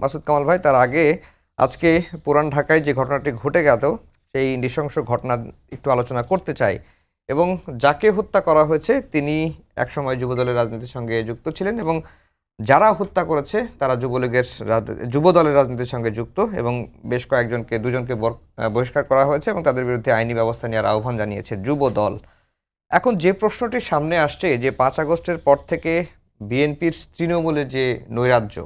মাসুদ কামাল ভাই, তার আগে আজকে পুরান ঢাকায় যে ঘটনাটি ঘটে গেল, সেই নৃশংস ঘটনা একটু আলোচনা করতে চাই। এবং যাকে হত্যা করা হয়েছে, তিনি একসময় যুবদলের রাজনীতির সঙ্গে যুক্ত ছিলেন এবং যারা হত্যা করেছে, তারা যুবলীগের যুবদলের রাজনীতির সঙ্গে যুক্ত এবং বেশ কয়েকজনকে, দুজনকে বহিষ্কার করা হয়েছে এবং তাদের বিরুদ্ধে আইনি ব্যবস্থা নেওয়ার আহ্বান জানিয়েছে যুবদল। এখন যে প্রশ্নটি সামনে আসছে, যে পাঁচ আগস্টের পর থেকে বিএনপির তৃণমূলের যে নৈরাজ্য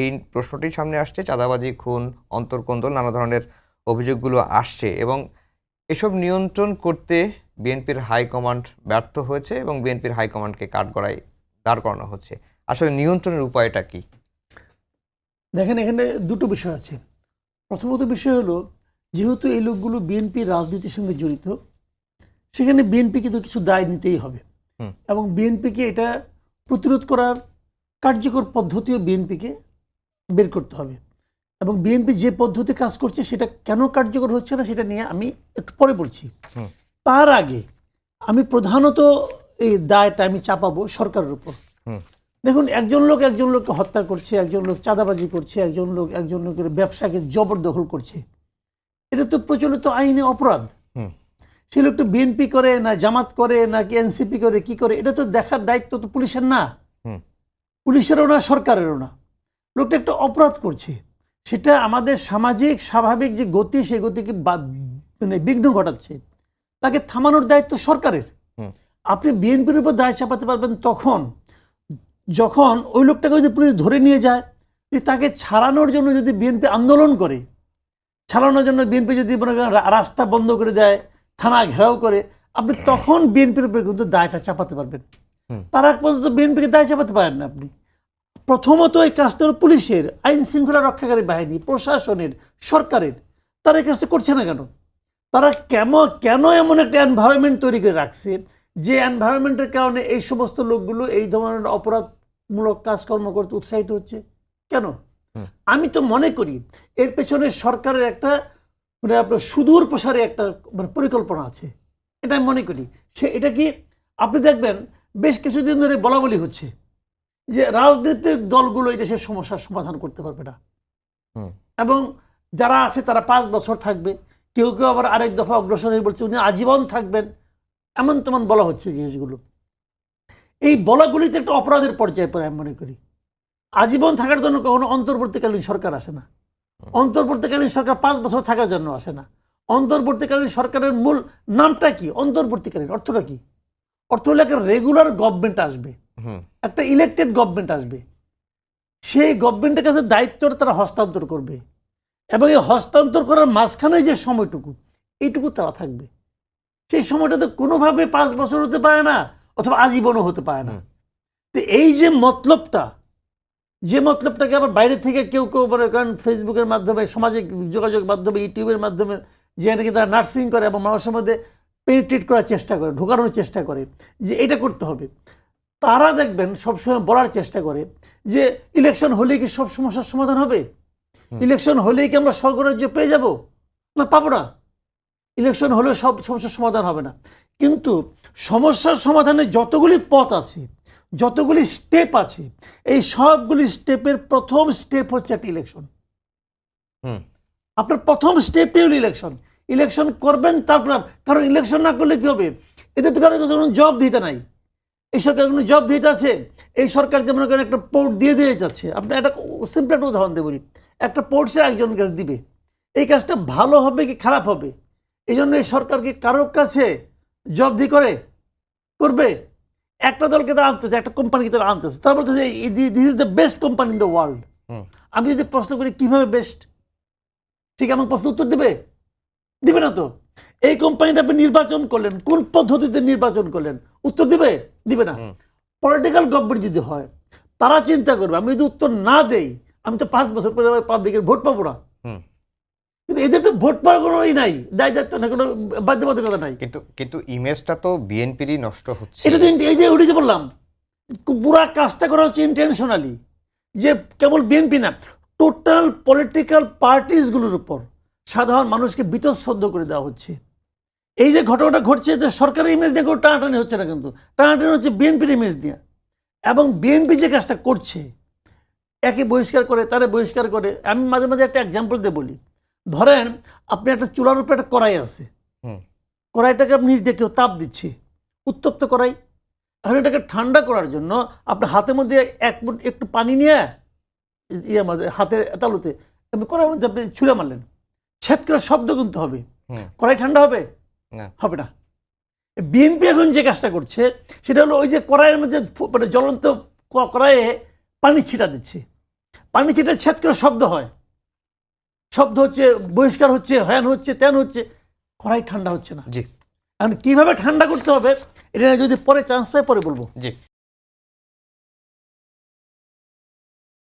এই প্রশ্নটি সামনে আসছে চাঁদাবাজি খুন অন্তর্কন্দল নানা ধরনের অভিযোগগুলো আসছে এবং এসব নিয়ন্ত্রণ করতে বিএনপির হাইকমান্ড ব্যর্থ হয়েছে এবং বিএনপির হাইকমান্ডকে কাঠগড়ায় দাঁড় করানো হচ্ছে। আসলে নিয়ন্ত্রণের উপায়টা কি? দেখেন এখানে দুটো বিষয় আছে। প্রথমত বিষয় হলো যেহেতু এই লোকগুলো বিএনপির রাজনীতির সঙ্গে জড়িত সেখানে বিএনপিকে তো কিছু দায় নিতেই হবে। এবং বিএনপিকে এটা প্রতিরোধ করার কার্যকর পদ্ধতিও বিএনপিকে বের করতে হবে। এবং বিএনপি যে পদ্ধতি কাজ করছে সেটা কেন কার্যকর হচ্ছে না সেটা নিয়ে আমি একটু পরে বলছি। তার আগে আমি প্রধানত এই দায়টা আমি চাপাবো সরকারের উপর। দেখুন একজন লোক একজন লোককে হত্যা করছে একজন লোক চাঁদাবাজি করছে একজন লোক একজন লোকের ব্যবসাকে জবরদখল করছে। এটা তো প্রচলিত আইনে অপরাধ। হুম। সে লোকটা বিএনপি করে না জামাত করে নাকি এনসিপি করে কি করে? এটা তো দেখার দায়িত্ব তো পুলিশের না। পুলিশেরও না সরকারেরও না। লোকটা একটা অপরাধ করছে। সেটা আমাদের সামাজিক স্বাভাবিক যে গতি সেই গতিকে মানে বিঘ্ন ঘটাচ্ছে। তাকে থামানোর দায়িত্ব সরকারের। আপনি বিএনপির উপর দায় চাপাতে পারবেন তখন। যখন ওই লোকটাকে যদি পুলিশ ধরে নিয়ে যায় তাকে ছাড়ানোর জন্য যদি বিএনপি আন্দোলন করে ছাড়ানোর জন্য বিএনপি যদি মনে করেন রাস্তা বন্ধ করে দেয় থানা ঘেরাও করে আপনি তখন বিএনপির উপরে কিন্তু দায়টা চাপাতে পারবেন। তার পর্যন্ত বিএনপিকে দায় চাপাতে পারেন না আপনি। প্রথমত এই কাজটা হলো পুলিশের আইন শৃঙ্খলা রক্ষাকারী বাহিনী প্রশাসনের সরকারের। তারা এই কাজটা করছে না কেন? তারা কেমন কেন এমন একটা এনভায়রনমেন্ট তৈরি করে রাখছে যে এনভায়রনমেন্টের কারণে এই সমস্ত লোকগুলো এই ধরনের অপরাধমূলক কাজকর্ম করতে উৎসাহিত হচ্ছে? কেন? আমি তো মনে করি এর পেছনে সরকারের একটা মানে আপনার সুদূর প্রসারে একটা মানে পরিকল্পনা আছে। এটা আমি মনে করি। সে এটা কি আপনি দেখবেন বেশ কিছুদিন ধরে বলা বলি হচ্ছে। যে রাজনৈতিক দলগুলো এই দেশের সমস্যার সমাধান করতে পারবে না। এবং যারা আছে তারা পাঁচ বছর থাকবে কেউ কেউ আবার আরেক দফা অগ্রসর হয়ে বলছে উনি আজীবন থাকবেন। এমন তেমন বলা হচ্ছে জিনিসগুলো। এই বলাগুলিতে একটা অপরাধের পর্যায়ে পড়ে আমি মনে করি। আজীবন থাকার জন্য কখনো অন্তর্বর্তীকালীন সরকার আসে না। অন্তর্বর্তীকালীন সরকার পাঁচ বছর থাকার জন্য আসে না। অন্তর্বর্তীকালীন সরকারের মূল নামটা কি? অন্তর্বর্তীকালীন অর্থটা কি? অর্থ হলো একটা রেগুলার গভর্নমেন্ট আসবে। একটা ইলেকটেড গভর্নমেন্ট আসবে। সেই গভর্নমেন্টের কাছে দায়িত্বটা তারা হস্তান্তর করবে। এবং এই হস্তান্তর করার মাঝখানে যে সময়টুকু এইটুকু তারা থাকবে। সেই সময়টা তো কোনোভাবে পাঁচ বছর হতে পারে না অথবা আজীবনও হতে পারে না। তো এই যে মতলবটা যে মতলবটাকে আবার বাইরে থেকে কেউ কেউ মনে করেন ফেসবুকের মাধ্যমে সামাজিক যোগাযোগ মাধ্যমে ইউটিউবের মাধ্যমে যে নাকি তারা নার্সিং করে এবং মানুষের মধ্যে পেনিট্রেট করার চেষ্টা করে ঢোকানোর চেষ্টা করে যে এটা করতে হবে। তারা দেখবেন সবসময় বলার চেষ্টা করে যে ইলেকশন হলে কি সব সমস্যার সমাধান হবে? ইলেকশন হলেই কি আমরা স্বর্গরাজ্য পেয়ে যাব? না পাবো না। ইলেকশন হলে সব সমস্যার সমাধান হবে না। কিন্তু সমস্যার সমাধানে যতগুলি পথ আছে যতগুলি স্টেপ আছে এই সবগুলি স্টেপের প্রথম স্টেপ হচ্ছে একটা ইলেকশন হুম। আপনার প্রথম স্টেপই হলো ইলেকশন ইলেকশন করবেন তারপর কারণ ইলেকশন না করলে কি হবে? এদের তো কারও জব দিতে নাই। এই সরকার কোনো জব দিয়ে আছে? এই সরকার যেমন করেন একটা পোর্ট দিয়ে দিয়ে যাচ্ছে। আপনি একটা সিম্পল একটা উদাহরণ দিয়ে বলি। একটা পোর্ট সে একজনকে দিবে। এই কাজটা ভালো হবে কি খারাপ হবে? এই জন্য এই সরকার কি কারোর কাছে জব দি করে? করবে? একটা দলকে তারা আনতেছে একটা কোম্পানিকে তারা আনতেছে তারা বলতেছে this is the best company in the world আমি যদি প্রশ্ন করি কীভাবে বেস্ট ঠিক আমার প্রশ্ন উত্তর দেবে? দিবে না তো? এই কোম্পানিটা আপনি নির্বাচন করলেন কোন পদ্ধতিতে নির্বাচন করলেন? উত্তর দিবে? দিবে না। পলিটিক্যাল গভর্নমেন্ট যদি হয় তারা চিন্তা করবে আমি যদি উত্তর না দেই আমি তো পাঁচ বছর পরে পাবলিকের ভোট পাবো না। কিন্তু এদের তো ভোট পাওয়ার কোনো ই নাই দায় দায়িত্ব না কোনো বাধ্যবাধকতা নাই। কিন্তু কিন্তু ইমেজটা তো বিএনপিরই নষ্ট হচ্ছে। এটা তো এই যে উঠে যে বললাম পুরা কাজটা করা হচ্ছে ইন্টেনশনালি যে কেবল বিএনপি না টোটাল পলিটিক্যাল পার্টিসগুলোর উপর। সাধারণ মানুষকে বিতশ্রদ্ধ করে দেওয়া হচ্ছে। এই যে ঘটনাটা ঘটছে যে সরকারের ইমেজ দিয়ে কোনো টানাটানি হচ্ছে না কিন্তু। টানাটানি হচ্ছে বিএনপির ইমেজ দিয়ে। এবং বিএনপি যে কাজটা করছে একে বহিষ্কার করে তারে বহিষ্কার করে আমি মাঝে মাঝে একটা এক্সাম্পল দিয়ে বলি। ধরেন আপনি একটা চুলার উপরে একটা কড়াই আছে। হুম। কড়াইটাকে আপনি নিজে কেউ তাপ দিচ্ছে। উত্তপ্ত কড়াই। এখন এটাকে ঠান্ডা করার জন্য আপনার হাতের মধ্যে এক একটু পানি নিয়ে ইয়ে মধ্যে হাতের তালুতে আপনি কড়াইয়ের মধ্যে আপনি ছুঁড়ে মারলেন। ছেদ করে শব্দ কিন্তু হবে। কড়াই ঠান্ডা হবে? না। হবে না। বিএনপি এখন যে কাজটা করছে সেটা হলো ওই যে কড়াইয়ের মধ্যে মানে জ্বলন্ত কড়াইয়ে পানি ছিটা দিচ্ছে। পানি ছিটা ছেদ করে শব্দ হয়। শব্দ হচ্ছে বহিষ্কার হচ্ছে হ্যান হচ্ছে ত্যান হচ্ছে কড়াই ঠান্ডা হচ্ছে না। জি। এখন কীভাবে ঠান্ডা করতে হবে এটা যদি পরে চান্স পাই পরে বলব। জি।